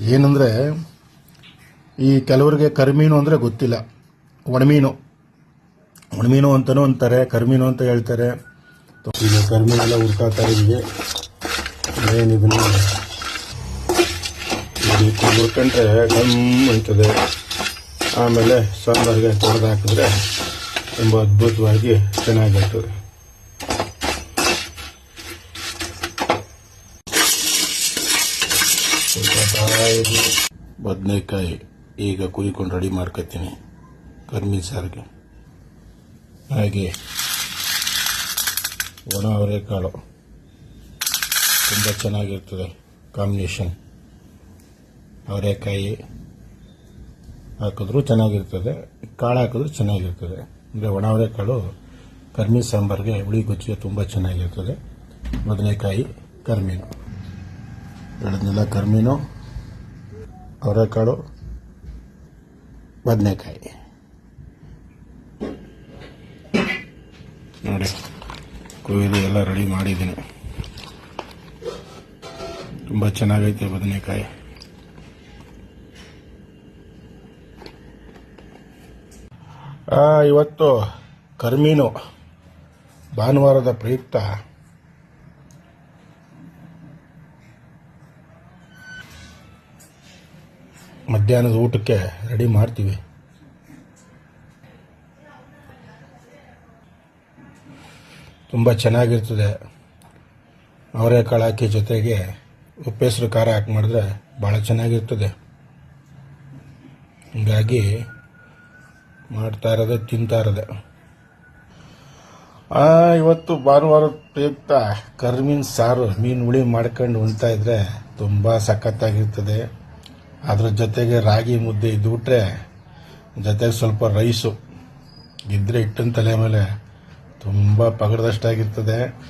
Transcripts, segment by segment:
ಏನಂದರೆ, ಈ ಕೆಲವರಿಗೆ ಕರಿಮೀನು ಅಂದರೆ ಗೊತ್ತಿಲ್ಲ. ಒಣಮೀನು. ಒಣಮೀನು ಅಂತಲೂ ಅಂತಾರೆ, ಕರಿಮೀನು ಅಂತ ಹೇಳ್ತಾರೆ. ಈಗ ಕರಿಮೀನೆಲ್ಲ ಹುಡ್ಕಾತಾ ಇದ್ದೀವಿ ಏನಿದನ್ನು ಹುಡ್ಕೊಂಡ್ರೆ ಗಮ್ ಅಂತದೆ. ಆಮೇಲೆ ಸಾಂಬಾರಿಗೆ ತೊಡೆದು ಹಾಕಿದ್ರೆ ತುಂಬ ಅದ್ಭುತವಾಗಿ ಚೆನ್ನಾಗಿರ್ತದೆ. ಬದನೆಕಾಯಿ ಈಗ ಕುಯ್ಕೊಂಡು ರೆಡಿ ಮಾಡ್ಕೊತೀನಿ ಕರ್ಮಿ ಸಾರಿಗೆ. ಹಾಗೆ ಒಣ ಅವರೆಕಾಳು. ತುಂಬ ಚೆನ್ನಾಗಿರ್ತದೆ ಕಾಂಬಿನೇಷನ್. ಅವರೆಕಾಯಿ ಹಾಕಿದ್ರೂ ಚೆನ್ನಾಗಿರ್ತದೆ, ಕಾಳು ಹಾಕಿದ್ರೂ ಚೆನ್ನಾಗಿರ್ತದೆ. ಅಂದರೆ ಒಣ ಅವರೆಕಾಳು ಕರ್ಮಿ ಸಾಂಬಾರಿಗೆ ಹುಳಿ ಗುಜ್ಜಿಗೆ ತುಂಬ ಚೆನ್ನಾಗಿರ್ತದೆ. ಬದನೆಕಾಯಿ, ಕರ್ಮೀನು. ಹೇಳಿದ್ನೆಲ್ಲ ಕರ್ಮೀನು, ಅವರೆಕಾಳು, ಬದನೆಕಾಯಿ. ನೋಡಿ ಕೊಯ್ದು ಎಲ್ಲ ರೆಡಿ ಮಾಡಿದ್ದೀನಿ. ತುಂಬ ಚೆನ್ನಾಗೈತೆ ಬದನೆಕಾಯಿ. ಇವತ್ತು ಕರ್ಮೀನು ಭಾನುವಾರದ ಪ್ರಯುಕ್ತ ಮಧ್ಯಾಹ್ನದ ಊಟಕ್ಕೆ ರೆಡಿ ಮಾಡ್ತೀವಿ. ತುಂಬ ಚೆನ್ನಾಗಿರ್ತದೆ. ಅವರೆಕಾಳು ಹಾಕಿ ಜೊತೆಗೆ ಉಪ್ಪೆಸರು ಖಾರ ಹಾಕಿ ಮಾಡಿದ್ರೆ ಭಾಳ ಚೆನ್ನಾಗಿರ್ತದೆ. ಹೀಗಾಗಿ ಮಾಡ್ತಾ ಇರೋದೆ, ತಿಂತಾ ಇರೋದೆ. ಇವತ್ತು ಭಾನುವಾರ ಪ್ರಯುಕ್ತ ಕರ್ಮೀನ್ ಸಾರು, ಮೀನು ಹುಳಿ ಮಾಡ್ಕೊಂಡು ಉಣ್ತಾ ಇದ್ರೆ ತುಂಬ ಸಖತ್ತಾಗಿರ್ತದೆ. ಅದ್ರ ಜೊತೆಗೆ ರಾಗಿ ಮುದ್ದೆ ಇದ್ಬಿಟ್ರೆ ಜೊತೆಗೆ ಸ್ವಲ್ಪ ರೈಸು ಇದ್ರೆ ಹಿಟ್ಟಿನ ತಲೆ ಮೇಲೆ ತುಂಬ ಪಗಡದಷ್ಟಾಗಿರ್ತದೆ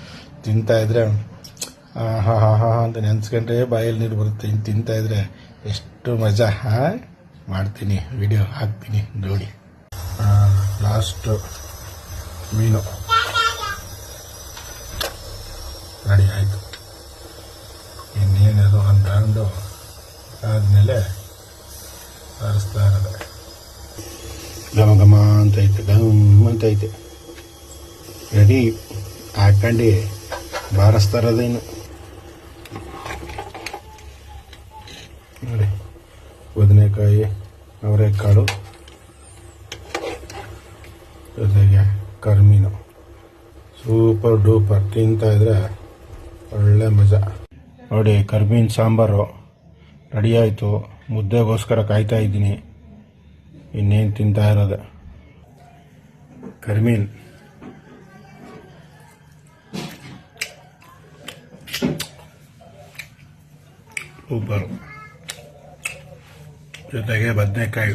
ತಿಂತಾಯಿದ್ರೆ ಹಾ ಹಾ ಹಾ ಅಂತ ನೆನ್ಸ್ಕೊಂಡ್ರೆ ಬಾಯಲ್ಲಿ ನೀರು ಬರುತ್ತೆ. ಇನ್ನು ತಿಂತಾಯಿದ್ರೆ ಎಷ್ಟು ಮಜಾ. ಮಾಡ್ತೀನಿ. ವಿಡಿಯೋ ಹಾಕ್ತೀನಿ. ನೋಡಿ. ಲಾಸ್ಟು ಮೀನು. ರೆಡಿ, ಆಯಿತು. ಇನ್ನೇನದು ಅಂದ್ಕೊಂಡು ಆದಮೇಲೆ ಆರಿಸ್ತಾ ಇರೋದು ಘಮ ಘಮ ಅಂತ ಐತೆ ಘಮ್ ಅಂತ ಐತೆ. ರೆಡಿ, ಹಾಕೊಂಡು ಬಾರಿಸ್ತಾ ಇರೋದೇನು ನೋಡಿ, ಬದನೆಕಾಯಿ, ಅವರೆಕಾಳು, ಜೊತೆಗೆ ಕರ್ಮೀನು. ಸೂಪರ್ ಡೂಪರ್, ತಿಂತಾ ಇದ್ರೆ ಒಳ್ಳೆ ಮಜಾ. ನೋಡಿ, ಕರ್ಮೀನ್ ಸಾಂಬಾರು. ರೆಡಿ ಆಯಿತು ಮುದ್ದೆಗೋಸ್ಕರ ಕಾಯ್ತಾ ಇದ್ದೀನಿ. ಇನ್ನೇನು ತಿಂತಾ ಇರೋದು. ಕರ್ಮೀನ್ ಸೂಪರು. ಜೊತೆಗೆ ಬದನೆಕಾಯಿ.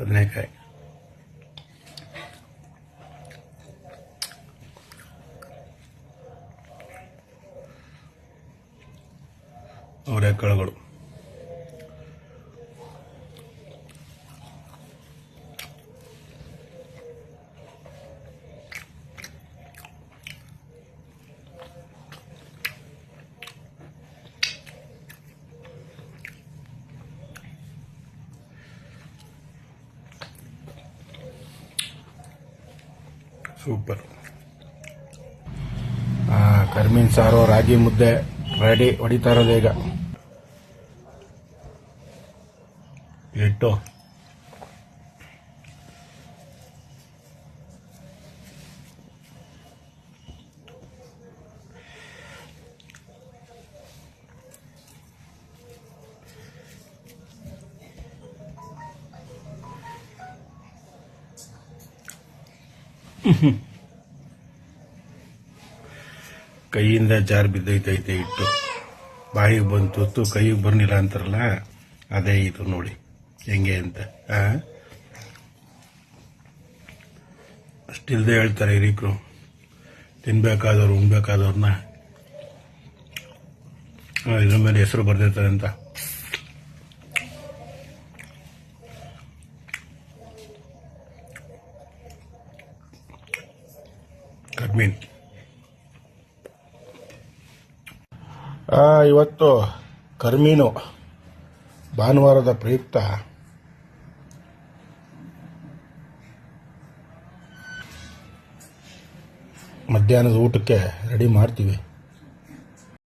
ಬದನೆಕಾಯಿ. ಅವರೆಕಾಳುಗಳು ಸೂಪರ್. ಕರ್ಮೀನ್ ಸಾರು ರಾಗಿ ಮುದ್ದೆ. ರೆಡಿ ಹೊಡಿತಾ ಇರೋದು ಈಗ ಇಟ್ಟು ಕೈಯಿಂದ ಜಾರ್ ಬಿದ್ದೈತೈತೆ ಇಟ್ಟು. ಬಾಯಿಗೆ ಬಂತು ಹೊತ್ತು ಕೈಗೆ ಬರಲಿಲ್ಲ ಅಂತಾರಲ್ಲ, ಅದೇ ಇದು ನೋಡಿ. ಹೆಂಗೆ ಅಂತ ಅಷ್ಟಿಲ್ಲದೆ ಹೇಳ್ತಾರೆ ಹಿರೀಕರು. ತಿನ್ಬೇಕಾದವ್ರು, ಉಣ್ಬೇಕಾದವ್ರನ್ನ. ಇದ್ರ ಮೇಲೆ ಹೆಸರು ಬರ್ದಿರ್ತಾರೆ ಅಂತ. ಕರ್ಮೀನ್. ಇವತ್ತು ಕರ್ಮೀನು ಭಾನುವಾರದ ಪ್ರಯುಕ್ತ. ಮಧ್ಯಾಹ್ನದ ಊಟಕ್ಕೆ ರೆಡಿ ಮಾಡ್ತೀವಿ.